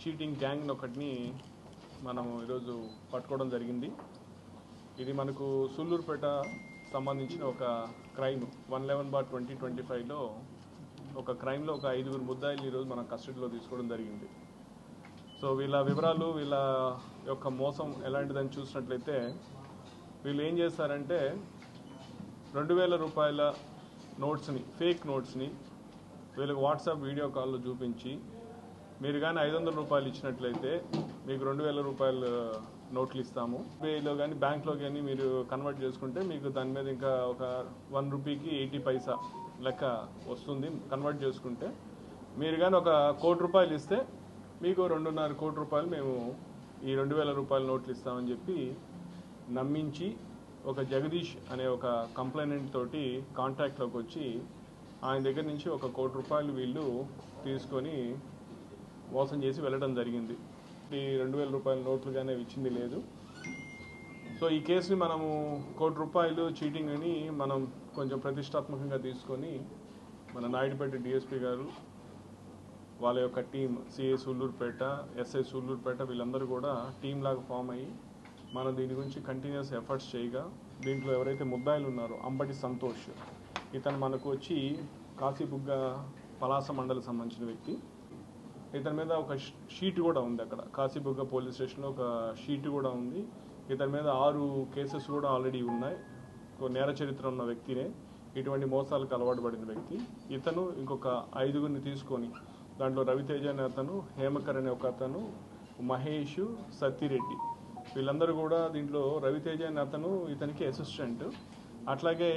Cheating gang ఒకటిని మనం ఈరోజు పట్టుకోవడం జరిగింది. ఇది మనకు సుళ్ళూరుపేట సంబంధించిన ఒక crime one eleven bar twenty twenty ఫైవ్లో ఒక క్రైమ్లో ఒక ఐదుగురు ముద్దాయిలు ఈరోజు మనం కస్టడీలో తీసుకోవడం జరిగింది. సో వీళ్ళ వివరాలు వీళ్ళ యొక్క మోసం ఎలాంటిదని చూసినట్లయితే వీళ్ళు ఏం చేస్తారంటే రెండు వేల రూపాయల నోట్స్ని ఫేక్ నోట్స్ని వీళ్ళకి వాట్సాప్ వీడియో కాల్లో చూపించి మీరు కానీ ఐదు వందల రూపాయలు ఇచ్చినట్లయితే మీకు రెండు వేల రూపాయలు నోట్లు ఇస్తాము. పేలో కానీ బ్యాంక్లో కానీ మీరు కన్వర్ట్ చేసుకుంటే మీకు దాని మీద ఇంకా ఒక వన్ రూపీకి ఎయిటీ పైసా లెక్క వస్తుంది కన్వర్ట్ చేసుకుంటే. మీరు కానీ ఒక కోటి రూపాయలు ఇస్తే మీకు రెండున్నర కోటి రూపాయలు మేము ఈ రెండు వేల రూపాయల నోట్లు ఇస్తామని చెప్పి నమ్మించి ఒక జగదీష్ అనే ఒక కంప్లైనెంట్ తోటి కాంటాక్ట్లోకి వచ్చి ఆయన దగ్గర నుంచి ఒక కోటి రూపాయలు వీళ్ళు తీసుకొని మోసం చేసి వెళ్ళడం జరిగింది. ఈ రెండు వేల రూపాయల నోట్లు కానీ ఇచ్చింది లేదు. సో ఈ కేసుని మనము కోటి రూపాయలు చీటింగ్ అని మనం కొంచెం ప్రతిష్టాత్మకంగా తీసుకొని మన నాయుడుపేట డిఎస్పీ గారు వాళ్ళ యొక్క team CA Sullurpeta SI Sullurpeta వీళ్ళందరూ కూడా టీం లాగా ఫామ్ అయ్యి మనం దీని గురించి కంటిన్యూస్ ఎఫర్ట్స్ చేయగా దీంట్లో ఎవరైతే ముద్దాయిలు ఉన్నారో అంబటి సంతోష్. ఇతను మనకు వచ్చి కాశీబుగ్గ పలాస మండలి సంబంధించిన వ్యక్తి. ఇతని మీద ఒక షీట్ కూడా ఉంది అక్కడ. కాశీబుగ్గ పోలీస్ స్టేషన్లో ఒక షీట్ కూడా ఉంది. ఇతని మీద ఆరు కేసెస్ కూడా ఆల్రెడీ ఉన్నాయి. నేర చరిత్ర ఉన్న వ్యక్తినే. ఇటువంటి మోసాలకు అలవాటు పడిన వ్యక్తి. ఇతను ఇంకొక ఐదుగురిని తీసుకొని దాంట్లో రవితేజ అనే అతను హేమకర్ అనే ఒక అతను మహేష్ సత్తిరెడ్డి. వీళ్ళందరూ కూడా దీంట్లో రవితేజ అనే అతను ఇతనికి అసిస్టెంట్ అట్లాగే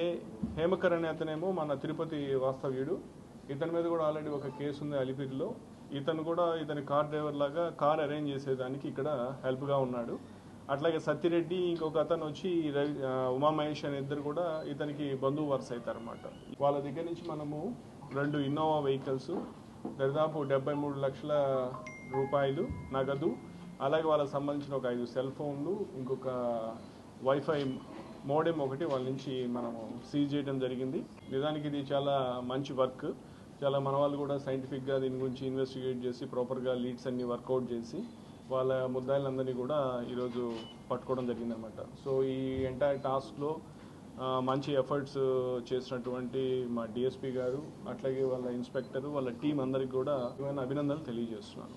హేమకర్ అనే అతనేమో మన తిరుపతి వాస్తవ్యుడు. ఇతని మీద కూడా ఆల్రెడీ ఒక కేసు ఉంది అలిపిరిలో. ఇతను కూడా ఇతని కార్ డ్రైవర్ లాగా కార్ అరేంజ్ చేసేదానికి ఇక్కడ హెల్ప్గా ఉన్నాడు. అట్లాగే సత్తిరెడ్డి ఇంకొక అతను వచ్చి రవి ఉమామహేష్ అనే ఇద్దరు కూడా ఇతనికి బంధువు వరుస అవుతారు అనమాట వాళ్ళ దగ్గర నుంచి మనము రెండు ఇన్నోవా వెహికల్స్ దాదాపు డెబ్బై మూడు లక్షల రూపాయలు నగదు అలాగే వాళ్ళకి సంబంధించిన ఒక ఐదు సెల్ ఫోన్లు ఇంకొక వైఫై మోడెం ఒకటి వాళ్ళ నుంచి మనము సీజ్ చేయడం జరిగింది. నిజానికి ఇది చాలా మంచి వర్క్. చాలా మన వాళ్ళు కూడా సైంటిఫిక్గా దీని గురించి ఇన్వెస్టిగేట్ చేసి ప్రాపర్గా లీడ్స్ అన్ని వర్కౌట్ చేసి వాళ్ళ ముద్దాయిలందరినీ కూడా ఈరోజు పట్టుకోవడం జరిగిందనమాట. సో ఈ ఎంటైర్ టాస్క్లో మంచి ఎఫర్ట్స్ చేసినటువంటి మా డిఎస్పీ గారు అట్లాగే వాళ్ళ ఇన్స్పెక్టర్ వాళ్ళ టీం అందరికి కూడా అభినందనలు తెలియజేస్తున్నాను.